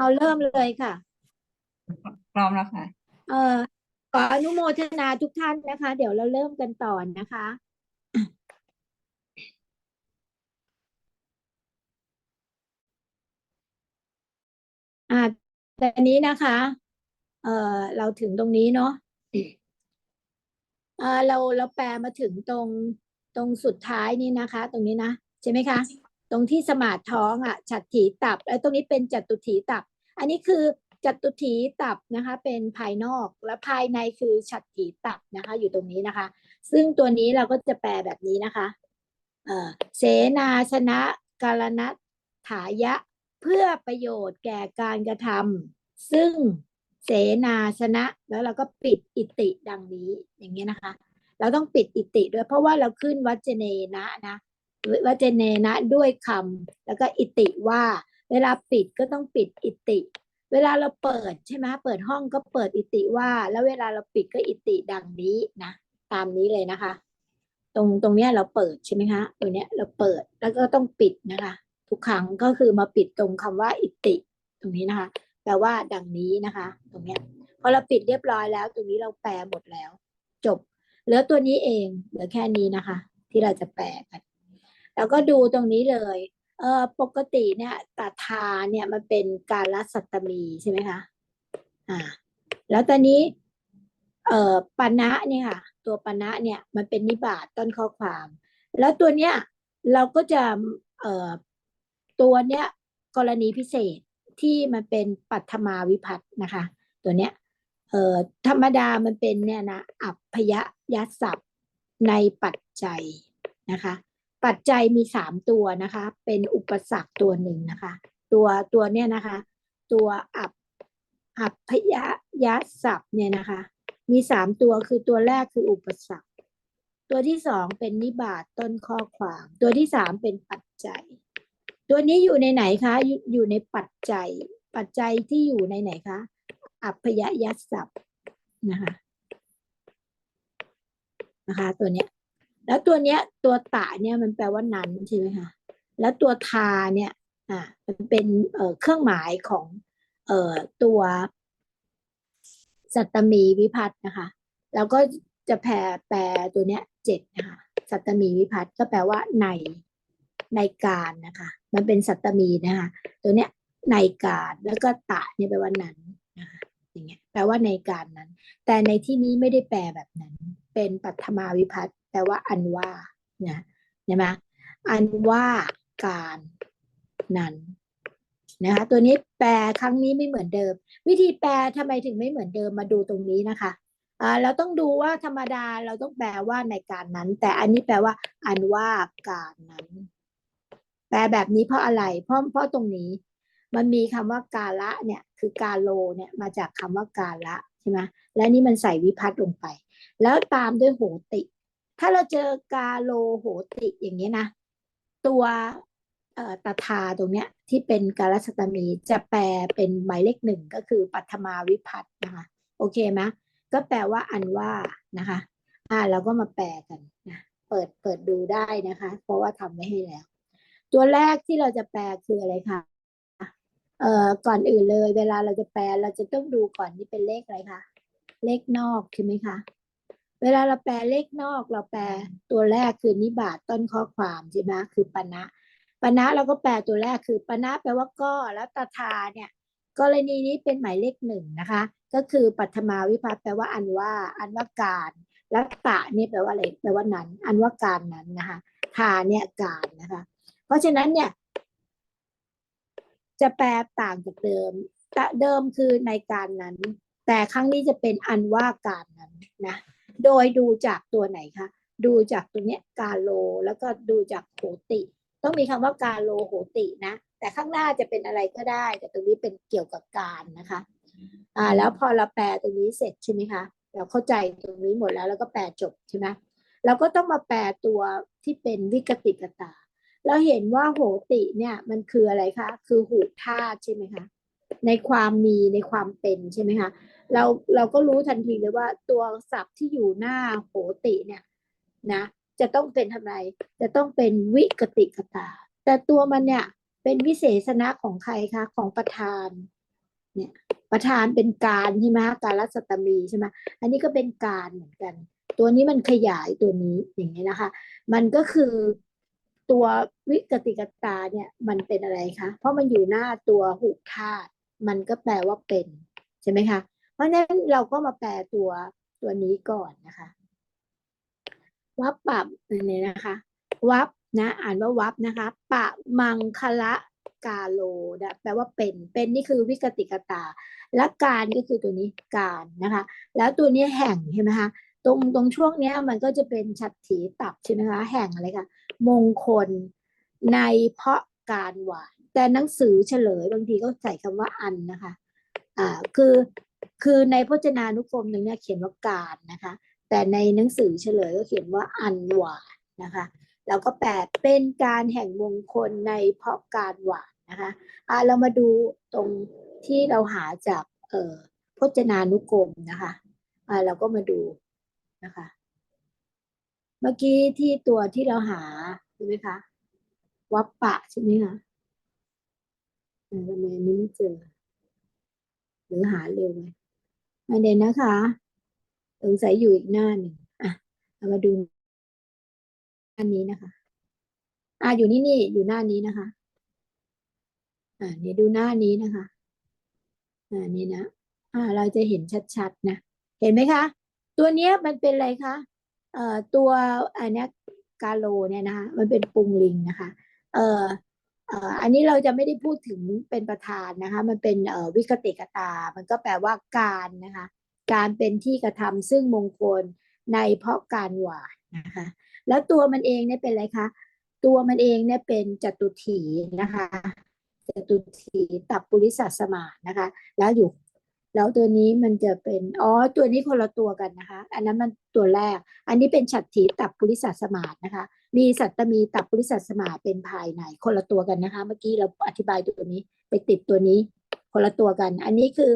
เอาเริ่มเลยค่ะ พร้อมแล้วค่ะ เอ่อขออนุโมทนาทุกท่านนะคะ เดี๋ยวเราเริ่มกันต่อนะคะ อ่าแต่อันนี้นะคะ เอ่อเราถึงตรงนี้เนาะเอ่อเราเราแปลมาถึงตรงตรงสุดท้ายนี่นะคะ ตรงนี้นะใช่ไหมคะ ตรงที่สมาธิท้องอะฉัตรถีตับแล้วตรงนี้เป็นจัตุถีตับ อันนี้คือจัตุถีตับนะคะเป็นภายนอกและภายในคือฉัตรถีตับนะคะ อยู่ตรงนี้นะคะ ซึ่งตัวนี้เราก็จะแปลแบบนี้นะคะเอ่อเสนาชนะกาลนัตถายะเพื่อประโยชน์แก่การกระทำซึ่งเสนาชนะแล้วเราก็ปิดอิติดังนี้อย่างเงี้ยนะคะ เราต้องปิดอิติด้วยเพราะว่าเราขึ้นวัจเนนะนะวัจเนนะด้วยคำแล้วก็อิติว่า เวลาปิดก็ต้องปิดอิติ เวลาเราเปิดใช่ไหมเปิดห้องก็เปิดอิติว่า แล้วเวลาเราปิดก็อิติดังนี้นะตามนี้เลยนะคะ ตรงตรงเนี้ยเราเปิดใช่ไหมคะตรงเนี้ยเราเปิดแล้วก็ต้องปิดนะคะ ทุกครั้งก็คือมาปิดตรงคำว่าอิติ ตรงนี้นะคะ แปลว่าดังนี้นะคะ ตรงเนี้ยพอเราปิดเรียบร้อยแล้ว ตรงนี้เราแปลหมดแล้ว จบเหลือตัวนี้เองเหลือแค่นี้นะคะ ที่เราจะแปลกันแล้วก็ดูตรงนี้เลย เออปกติเนี่ยตาทาเนี่ยมันเป็นการละสัตตมีใช่ไหมคะอ่าแล้วตอนนี้เอ่อปณะเนี่ยค่ะ ตัวปณะเนี่ยมันเป็นนิบาตต้นข้อความ แล้วตัวเนี้ยเราก็จะเอ่อตัวเนี้ยกรณีพิเศษที่มันเป็นปัทมาวิพัตนะคะ ตัวเนี้ยเอ่อธรรมดามันเป็นเนี่ยนะอัพพยยศัพท์ในปัจจัยนะคะ ปัจจัยมีสามตัวนะคะ เป็นอุปสรรคตัวหนึ่งนะคะ ตัวตัวเนี่ยนะคะ ตัวอัพอัพพยยัสศัพท์เนี่ยนะคะ มีสามตัวคือตัวแรกคืออุปสรรค ตัวที่สองเป็นนิบาตต้นข้อความ ตัวที่สามเป็นปัจจัย ตัวนี้อยู่ในไหนคะอยู่อยู่ในปัจจัย ปัจจัยที่อยู่ในไหนคะอัพพยยศัพท์นะคะนะคะ ตัวเนี้ย แล้วตัวเนี้ยตัวตะเนี่ยมันแปลว่านั้นใช่ไหมคะแล้วตัวทาเนี่ยอ่ามันเป็นเอ่อเครื่องหมายของเอ่อตัวสัตมีวิพัฒน์นะคะ แล้วก็จะแปลแปลตัวเนี้ยเจ็ดนะคะสัตมีวิพัฒน์ก็แปลว่าในในการนะคะ มันเป็นสัตมีนะคะ ตัวเนี้ยในการแล้วก็ตะเนี่ยแปลว่านั้นนะคะอย่างเงี้ยแปลว่าในการนั้น แต่ในที่นี้ไม่ได้แปลแบบนั้น เป็นปัทมาวิพัฒน แปลว่าอันว่าเนะใช่ไหมอันว่าการนั้นนะคะตัวนี้แปลครั้งนี้ไม่เหมือนเดิม วิธีแปลทำไมถึงไม่เหมือนเดิมมาดูตรงนี้นะคะเราต้องดูว่าธรรมดาเราต้องแปลว่าในการนั้น แต่อันนี้แปลว่า อันว่าการนั้น แปลแบบนี้เพราะอะไร เพราะเพราะตรงนี้ มันมีคำว่ากาละเนี่ยคือกาโลเนี่ยมาจากคำว่ากาละใช่ไหมและนี่มันใส่วิพัฒน์ลงไป แล้วตามด้วยโหติ ถ้าเราเจอกาโลโหติอย่างนี้นะ ตัวเอ่อตถาตรงเนี้ยที่เป็นกาลสตมีจะแปลเป็นหมายเลขหนึ่งก็คือปัทมาวิพัฒน์นะคะโอเคไหมก็แปลว่าอันว่านะคะ อ่าเราก็มาแปลกันนะเปิดเปิดดูได้นะคะ เพราะว่าทำไว้ให้แล้ว ตัวแรกที่เราจะแปลคืออะไรคะเอ่อก่อนอื่นเลย เวลาเราจะแปลเราจะต้องดูก่อนนี่เป็นเลขอะไรคะเลขนอกใช่ไหมคะ เวลาเราแปลเลขนอกเราแปลตัวแรกคือนิบาตต้นข้อความใช่ไหมคือปณะปณะเราก็แปลตัวแรกคือปณะแปลว่าก็แล้วตถาเนี่ยกรณีนี้เป็นหมายเลขหนึ่งนะคะ ก็คือปัทมาวิภัตแปลว่าอันว่าอันว่าการแล้วตะนี่แปลว่าอะไรแปลว่านั้น อันว่าการนั้นนะคะทาเนี่ยการนะคะ เพราะฉะนั้นเนี่ย จะแปลต่างจากเดิมแต่เดิมคือในการนั้น แต่ครั้งนี้จะเป็นอันว่าการนั้นนะ โดยดูจากตัวไหนคะ ดูจากตัวเนี้ยกาโลแล้วก็ดูจากโหติ ต้องมีคำว่ากาโลโหตินะ แต่ข้างหน้าจะเป็นอะไรก็ได้ แต่ตรงนี้เป็นเกี่ยวกับการนะคะ อ่า แล้วพอเราแปลตรงนี้เสร็จใช่ไหมคะเราเข้าใจตรงนี้หมดแล้วแล้วก็แปลจบใช่ไหมเราก็ต้องมาแปลตัวที่เป็นวิกติกตา เราเห็นว่าโหติเนี่ยมันคืออะไรคะ คือหูธาตุใช่ไหมคะ ในความมีในความเป็นใช่ไหมคะ เราเราก็รู้ทันทีเลยว่าตัวศัพท์ที่อยู่หน้าโหติเนี่ยนะ จะต้องเป็นทำไมจะต้องเป็นวิกติกตา แต่ตัวมันเนี่ยเป็นวิเศษณะของใครคะของประธานเนี่ยประธานเป็นการใช่ไหมการรัศตมีใช่ไหมอันนี้ก็เป็นการเหมือนกัน ตัวนี้มันขยายตัวนี้อย่างนี้นะคะ มันก็คือตัววิกติกตาเนี่ยมันเป็นอะไรคะเพราะมันอยู่หน้าตัวหุธาตุมันก็แปลว่าเป็นใช่ไหมคะ ราะนั้นเราก็มาแปลตัวตัวนี้ก่อนนะคะ วับปรับเนี่ยนะคะ วับนะ อ่านว่าวับนะคะ ปะมังคละกาโลนะแปลว่าเป็น เป็นนี่คือวิกติกตา และการก็คือตัวนี้การนะคะ แล้วตัวนี้แห่งใช่ไหมคะ ตรงตรงช่วงเนี้ยมันก็จะเป็นฉัตรถีตับใช่ไหมคะ แห่งอะไรคะ มงคลในเพราะการหวาน แต่หนังสือเฉลยบางทีก็ใส่คำว่าอันนะคะ อ่า คือ คือในพจนานุกรมหนึ่งเนี่ยเขียนว่าการนะคะ แต่ในหนังสือเฉลยก็เขียนว่าอันหวานนะคะแล้วก็แปลเป็นการแห่งมงคลในเพราะการหวานนะคะอ่าเรามาดูตรงที่เราหาจากเอ่อพจนานุกรมนะคะอ่าเราก็มาดูนะคะ เมื่อกี้ที่ตัวที่เราหาใช่ไหมคะวัปปะใช่ไหมคะอ่ทำไมอันนี้ไม่เจอ หรือหาเร็วไหมอันเด่นนะคะสงสัยอยู่อีกหน้าหนึ่งอะเรามาดูอันนี้นะคะ อ่าอยู่นี่นี่อยู่หน้านี้นะคะ อ่าเนี่ดูหน้านี้นะคะ อ่านี่นะอ่าเราจะเห็นชัดๆนะเห็นไหมคะ ตัวเนี้ยมันเป็นอะไรคะเอ่อตัวอันนี้กาโลเนี่ยนะคะมันเป็นปุงลิงนะคะ เอ่อ อันนี้เราจะไม่ได้พูดถึงเป็นประธานนะคะ มันเป็นวิกติกตา มันก็แปลว่าการนะคะ การเป็นที่กระทำซึ่งมงคลในเพราะการหวานนะคะ แล้วตัวมันเองเนี่ยเป็นอะไรคะ ตัวมันเองเนี่ยเป็นจตุถีนะคะจตุถีตับปุริสัสมานะคะ แล้วอยู่ แล้วตัวนี้มันจะเป็น อ๋อ ตัวนี้คนละตัวกันนะคะ อันนั้นมันตัวแรก อันนี้เป็นฉัตรถีตับปุริสัสมานะคะ มีสัตตมีตับปุริสัทสมาเป็นภายในคนละตัวกันนะคะ เมื่อกี้เราอธิบายตัวนี้ไปติดตัวนี้ คนละตัวกัน อันนี้คือ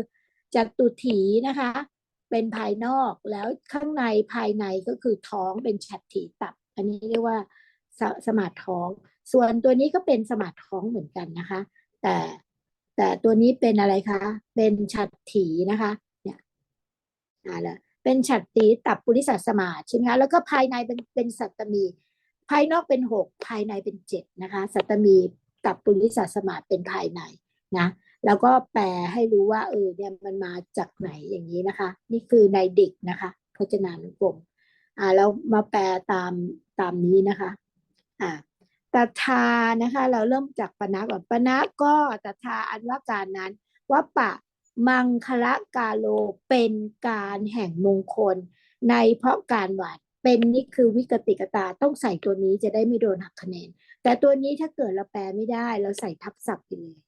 จัตุถีนะคะ เป็นภายนอกแล้วข้างในภายในก็คือท้องเป็นฉัตถีตับ อันนี้เรียกว่าสสมาท้อง ส่วนตัวนี้ก็เป็นสมาท้องเหมือนกันนะคะ แต่แต่ตัวนี้เป็นอะไรคะ เป็นฉัตถีนะคะ เนี่ยอ่าแล้วเป็นฉัตรถีตับปุริสัสมาใช่ไหมคะแล้วก็ภายในเป็นเป็นสัตตมี ภายนอกเป็นหกภายในเป็นเจ็ดนะคะ สัตตมีตับปุริสัสมาเป็นภายในนะแล้วก็แปลให้รู้ว่าเออเนี่ยมันมาจากไหนอย่างนี้นะคะ นี่คือในเด็กนะคะพจนานุกรมอ่าเรามาแปลตามตามนี้นะคะอ่าตถานะคะ เราเริ่มจากปณะก่อนปณะก็ตถาอันว่าการนั้นว่าปะมังคละกาโลเป็นการแห่งมงคล ในเพราะการหวาน เป็นนี่คือวิกติกตาต้องใส่ตัวนี้จะได้ไม่โดนหักคะแนน แต่ตัวนี้ถ้าเกิดเราแปลไม่ได้ เราใส่ทับศัพท์ไปเลย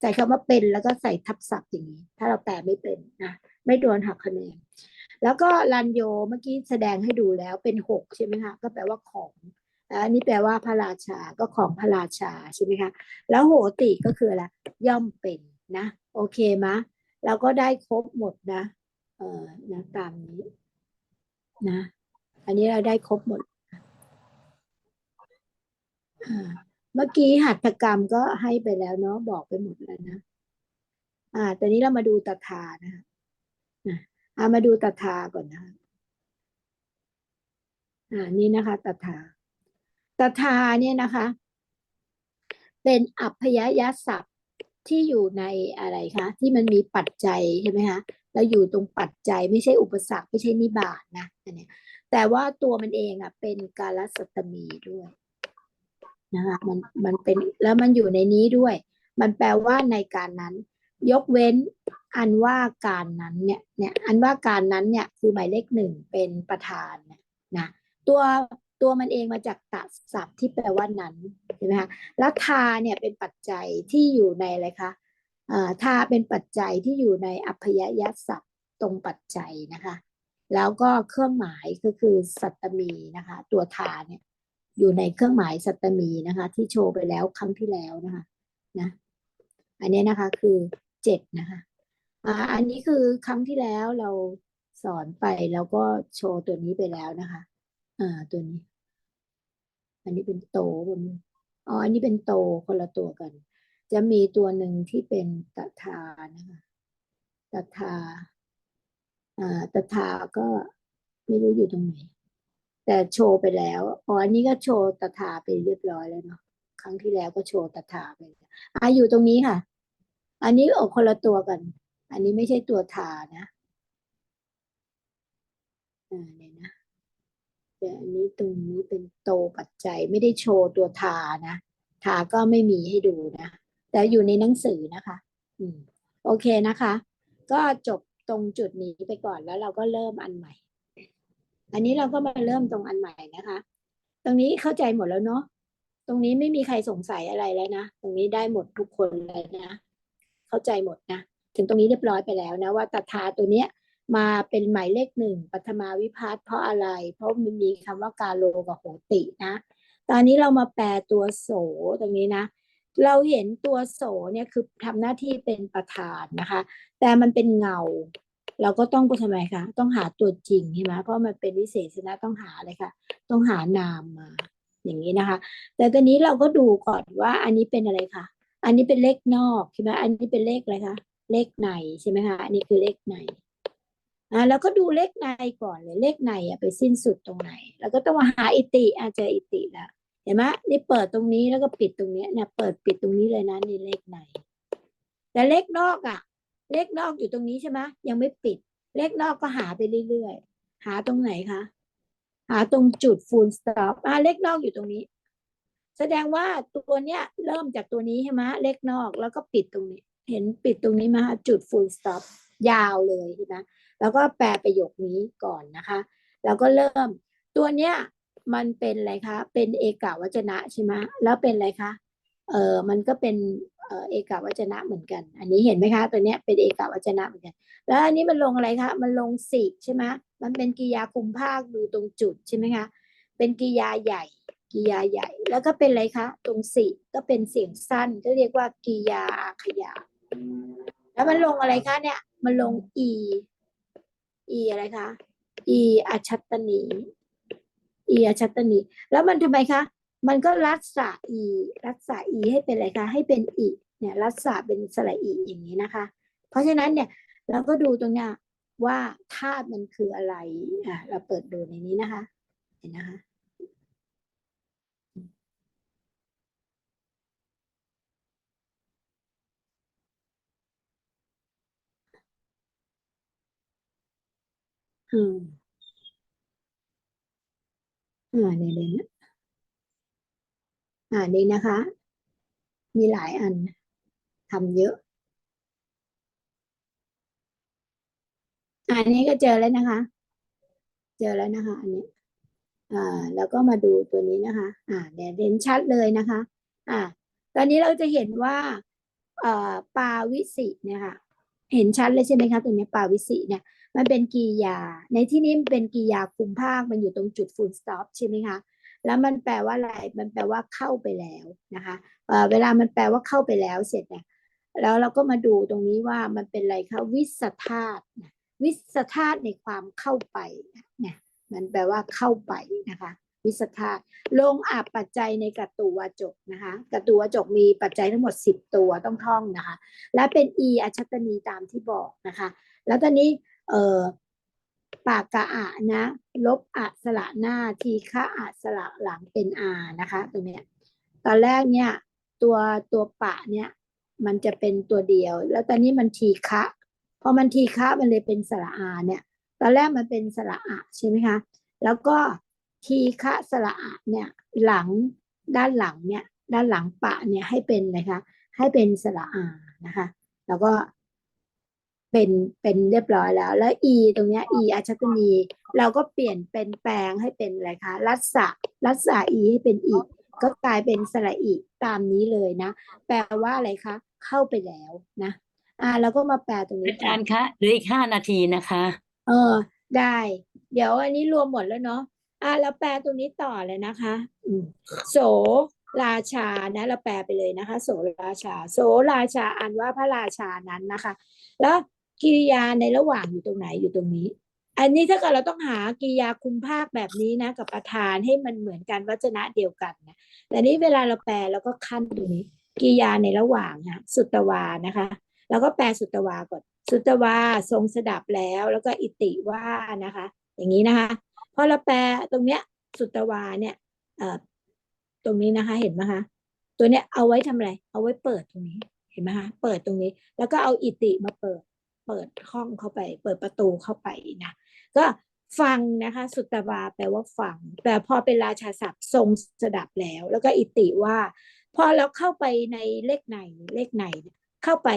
ใส่คำว่าเป็นแล้วก็ใส่ทับศัพท์อย่างนี้ ถ้าเราแปลไม่เป็นนะไม่โดนหักคะแนน แล้วก็ลันโยเมื่อกี้แสดงให้ดูแล้วเป็นหกใช่ไหมคะก็แปลว่าของอันนี้แปลว่าพระราชาก็ของพระราชาใช่ไหมคะแล้วโหติก็คืออะไรย่อมเป็นนะ โอเคมะเราก็ได้ครบหมดนะ เออนะตามนี้นะ อันนี้เราได้ครบหมดเมื่อกี้หัตถกรรมก็ให้ไปแล้วเนาะบอกไปหมดแล้วนะ อ่าตอนนี้เรามาดูตถานะคะอ่ามาดูตถาก่อนนะคะอ่านี่นะคะตถาตถาเนี่ยนะคะ เป็นอัพยยศัพท์ที่อยู่ในอะไรคะที่มันมีปัจจัยใช่ไหมคะแล้วอยู่ตรงปัจจัยไม่ใช่อุปสรรคไม่ใช่นิบาตนะอันเนี้ย แต่ว่าตัวมันเองอะ เป็นกาลสัตมีด้วยนะคะมันมันเป็นแล้วมันอยู่ในนี้ด้วย มันแปลว่าในการนั้น ยกเว้นอันว่าการนั้นเนี่ยเนี่ยอันว่าการนั้นเนี่ยคือหมายเลขหนึ่งเป็นประธานเนี่ยนะตัวตัวมันเองมาจากตศัพท์ที่แปลว่านั้นใช่ไหมคะแล้วทาเนี่ยเป็นปัจจัยที่อยู่ในอะไรคะอ่าทาเป็นปัจจัยที่อยู่ในอัพยยศัพท์ตรงปัจจัยนะคะ แล้วก็เครื่องหมายก็คือสัตตมีนะคะ ตัวทาเนี่ยอยู่ในเครื่องหมายสัตตมีนะคะ ที่โชว์ไปแล้วครั้งที่แล้วนะคะนะอันนี้นะคะคือเจ็ดนะคะอ่าอันนี้คือครั้งที่แล้วเราสอนไปแล้วก็โชว์ตัวนี้ไปแล้วนะคะอ่าตัวนี้ อันนี้เป็นโตบนอ๋ออันนี้เป็นโตคนละตัวกัน จะมีตัวหนึ่งที่เป็นตถานะคะตถา ตถาก็ไม่รู้อยู่ตรงไหน แต่โชว์ไปแล้วอ๋ออันนี้ก็โชว์ตถาไปเรียบร้อยแล้วเนาะครั้งที่แล้วก็โชว์ตถาไปอะอยู่ตรงนี้ค่ะ อันนี้ออกคนละตัวกัน อันนี้ไม่ใช่ตัวทานะอ่าเนี่ยนะแต่อันนี้ตรงนี้เป็นโตปัจจัยไม่ได้โชว์ตัวทานะ ทาก็ไม่มีให้ดูนะ แต่อยู่ในหนังสือนะคะ อืม โอเคนะคะ ก็จบ ตรงจุดนี้ไปก่อนแล้วเราก็เริ่มอันใหม่ อันนี้เราก็มาเริ่มตรงอันใหม่นะคะ ตรงนี้เข้าใจหมดแล้วเนาะตรงนี้ไม่มีใครสงสัยอะไรแล้วนะ ตรงนี้ได้หมดทุกคนเลยนะ เข้าใจหมดนะ ถึงตรงนี้เรียบร้อยไปแล้วนะว่าตถาตัวเนี้ยมาเป็นหมายเลขหนึ่งปัทมาวิพัฒน์เพราะอะไร เพราะมันมีคำว่ากาโลกับโหตินะ ตอนนี้เรามาแปลตัวโสตรงนี้นะ เราเห็นตัวโสเนี่ยคือทำหน้าที่เป็นประธานนะคะ แต่มันเป็นเงา เราก็ต้องไปทำไมคะต้องหาตัวจริงใช่ไหมเพราะมันเป็นวิเศษณะต้องหาอะไรคะต้องหานามมาอย่างนี้นะคะ แต่ตอนนี้เราก็ดูก่อนว่าอันนี้เป็นอะไรคะอันนี้เป็นเลขนอกใช่ไหมอันนี้เป็นเลขอะไรคะเลขในใช่ไหมคะอันนี้คือเลขในอ่าแล้วก็ดูเลขในก่อนเลยเลขในอะไปสิ้นสุดตรงไหน แล้วก็ต้องมาหาอิติอาจจะอิติแล้ว ห็นไหมนี่เปิดตรงนี้แล้วก็ปิดตรงเนี้ยเนี่ยเปิดปิดตรงนี้เลยนะนี่เลขใน แต่เลขนอกอะ เลขนอกอยู่ตรงนี้ใช่ไหมยังไม่ปิด เลขนอกก็หาไปเรื่อยๆ หาตรงไหนคะ หาตรงจุด full stop อ่าเลขนอกอยู่ตรงนี้ แสดงว่าตัวเนี้ยเริ่มจากตัวนี้ใช่ไหมเลขนอกแล้วก็ปิดตรงนี้ เห็นปิดตรงนี้ไหมคะจุด full stop ยาวเลยใช่ไหมแล้วก็แปลประโยคนี้ก่อนนะคะ แล้วก็เริ่มตัวเนี้ย มันเป็นอะไรคะ เป็นเอกาวจนะใช่ไหมแล้วเป็นอะไรคะ เออมันก็เป็นเอกาวจนะเหมือนกัน อันนี้เห็นไหมคะตัวเนี้ยเป็นเอกาวจนะเหมือนกัน แล้วอันนี้มันลงอะไรคะ มันลงสิใช่ไหมมันเป็นกิยาคุมภาคดูตรงจุดใช่ไหมคะ เป็นกิยาใหญ่กิยาใหญ่ แล้วก็เป็นอะไรคะ ตรงสิก็เป็นเสียงสั้นก็เรียกว่ากิยาอาขยา แล้วมันลงอะไรคะเนี่ย มันลง e e อะไรคะ e อัชตตนี e อัชตตนีแล้วมันทำไมคะ มันก็รัศะ e รัศะ e ให้เป็นอะไรคะให้เป็นอีเนี่ยรัศะเป็นสระอีอย่างนี้นะคะ เพราะฉะนั้นเนี่ยเราก็ดูตรงเนี้ยว่าธาตุมันคืออะไรอ่าเราเปิดดูในนี้นะคะ เห็นนะคะอืม อ่าเนี่ยเลยนะอ่านี่นะคะ มีหลายอันทำเยอะ อันนี้ก็เจอแล้วนะคะ เจอแล้วนะคะ อันนี้อ่าแล้วก็มาดูตัวนี้นะคะ อ่าเนี่ยเห็นชัดเลยนะคะ อ่า ตอนนี้เราจะเห็นว่าเอ่อปาวิสิเนี่ยค่ะ เห็นชัดเลยใช่ไหมคะตัวนี้ปาวิสิเนี่ย มันเป็นกริยา ในที่นี้มันเป็นกริยาคุมภาค มันอยู่ตรงจุด full stop ใช่ไหมคะ แล้วมันแปลว่าอะไร มันแปลว่าเข้าไปแล้วนะคะเเวลามันแปลว่าเข้าไปแล้วเสร็จเนี่ย แล้วเราก็มาดูตรงนี้ว่ามันเป็นอะไรคะวิสธาตุวิสธาตุในความเข้าไปเนี่ย มันแปลว่าเข้าไปนะคะวิสธาตุลงอาปัจจัยในกัตตุวจกนะคะกัตตุวจกมีปัจจัยทั้งหมดสิบตัวต้องท่องนะคะ และเป็นอีอัชตนีตามที่บอกนะคะ แล้วตอนนี้ เอ่อปากกะอะนะ ลบอะสระหน้าทีฆะอะสระหลังเป็นอานะคะตรงเนี้ยตอนแรกเนี่ยตัวตัวปะเนี่ยมันจะเป็นตัวเดียว แล้วตอนนี้มันทีฆะพอมันทีฆะมันเลยเป็นสระอาเนี่ยตอนแรกมันเป็นสระอะใช่ไหมคะแล้วก็ทีฆะสระอะเนี่ยหลังด้านหลังเนี่ยด้านหลังปะเนี่ยให้เป็นอะคะให้เป็นสระอานะคะ แล้วก็ เป็นเป็นเรียบร้อยแล้ว แล้ว e ตรงเนี้ย e อัชตนีเราก็เปลี่ยนเป็นแปลงให้เป็นอะไรคะรัศะรัศะ e ให้เป็นอีก็กลายเป็นสระอีตามนี้เลยนะ แปลว่าอะไรคะ เข้าไปแล้วนะ อ่าเราก็มาแปลตรงนี้อากัจานรย์คะเหลืออีกห้านาทีนะคะ เออ ได้ เดี๋ยวอันนี้รวมหมดแล้วเนาะอะเราแปลตรงนี้ต่อเลยนะคะอืมโสราชานะ เราแปลไปเลยนะคะ โสราชา โสราชาอันว่าพระราชานั้นนะคะ แล้ว กิริยาในระหว่างอยู่ตรงไหนอยู่ตรงนี้ อันนี้ถ้าเกิดเราต้องหากิริยาคุมภาคแบบนี้นะ กับประธานให้มันเหมือนกันวัจนะเดียวกันนะแต่นี้เวลาเราแปลเราก็ขั้นตรงนี้กิริยาในระหว่างค่ะสุตวานะคะแล้วก็แปลสุตวาก่อนสุตวาทรงสดับแล้ว แล้วก็อิติว่านะคะ อย่างนี้นะคะพอเราแปลตรงเนี้ยสุตวาเนี่ยเอ่อตรงนี้นะคะ เห็นไหมคะตัวเนี้ยเอาไว้ทำอะไร เอาไว้เปิดตรงนี้ เห็นไหมคะ เปิดตรงนี้ แล้วก็เอาอิติมาเปิด เปิดห้องเข้าไป เปิดประตูเข้าไปนะก็ฟังนะคะสุตวาแปลว่าฟัง แต่พอเป็นราชาศัพท์ทรงสดับแล้ว แล้วก็อิติว่า พอเราเข้าไปในเลขในเลขในเนี่ยเข้าไป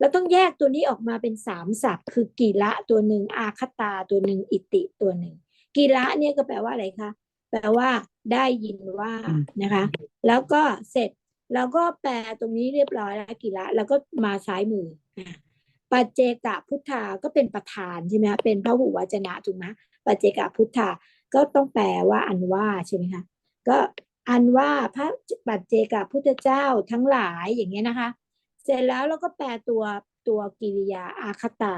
เราต้องแยกตัวนี้ออกมาเป็นสามศัพท์ คือกีระตัวหนึ่งอาคตาตัวหนึ่งอิติตัวหนึ่งกีระเนี่ยก็แปลว่าอะไรคะแปลว่าได้ยินว่านะคะ แล้วก็เสร็จแล้วก็แปลตรงนี้เรียบร้อยแล้วกีระแล้วก็มาซ้ายมือ ปัจเจกพุทธาก็เป็นประธานใช่ไหมคะเป็นพระหูวจนะถูกไหมปัจเจกพุทธาก็ต้องแปลว่าอันว่าใช่ไหมคะก็อันว่าพระปัจเจกพุทธเจ้าทั้งหลายอย่างเงี้ยนะคะ เสร็จแล้วเราก็แปลตัวตัวกิริยาอาคตา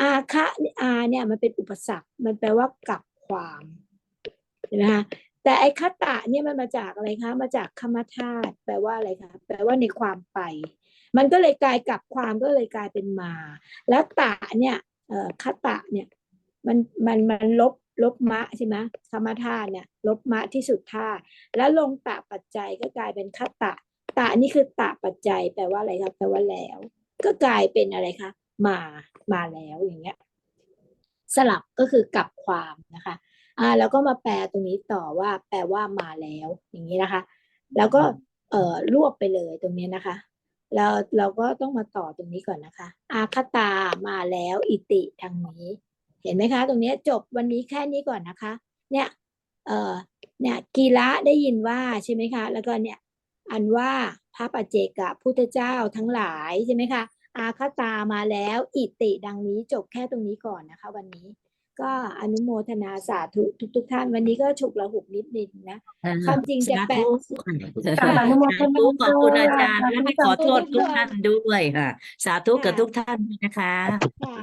อาคะอาเนี่ยมันเป็นอุปสรรค มันแปลว่ากับความเห็นไหมคะ แต่ไอ้คตะเนี่ยมันมาจากอะไรคะ มาจากคมธาตุแปลว่าอะไรคะแปลว่าในความไป มันก็เลยกลายกับความก็เลยกลายเป็นมา แล้วตะเนี่ยเอ่อคตะเนี่ยมันมันมันลบลบมะใช่ไหมคมธาตุเนี่ยลบมะที่สุดท่าตุแล้วลงตะปัจจัยก็กลายเป็นคตะ ตะนี่คือตะปัจจัย แปลว่าอะไรครับแปลว่าแล้ว ก็กลายเป็นอะไรคะมามาแล้วอย่างเงี้ยสลับก็คือกลับความนะคะ อ่าแล้วก็มาแปลตรงนี้ต่อว่าแปลว่ามาแล้ว อย่างนี้นะคะ แล้วก็เอ่อรวบไปเลยตรงนี้นะคะแล้วเราก็ต้องมาต่อตรงนี้ก่อนนะคะ อาคตามาแล้วอิติทางนี้ เห็นไหมคะ ตรงเนี้ยจบวันนี้แค่นี้ก่อนนะคะ เนี่ยเอ่อเนี่ยกีระได้ยินว่าใช่ไหมคะ แล้วก็เนี่ยอันว่าพระปัจเจกพุทธเจ้าทั้งหลายใช่ไหมคะอาคตามาแล้วอิติดังนี้จบแค่ตรงนี้ก่อนนะคะ วันนี้ ก็อนุโมทนาสาธุทุกทุกๆท่าน วันนี้ก็ฉุกละหุกนิดนึงนะความจริงจะแปลสาธุสาธุขอบคุณอาจารย์และขอโทษทุกท่านด้วยค่ะ สาธุกับทุกท่านด้วยนะคะค่ะ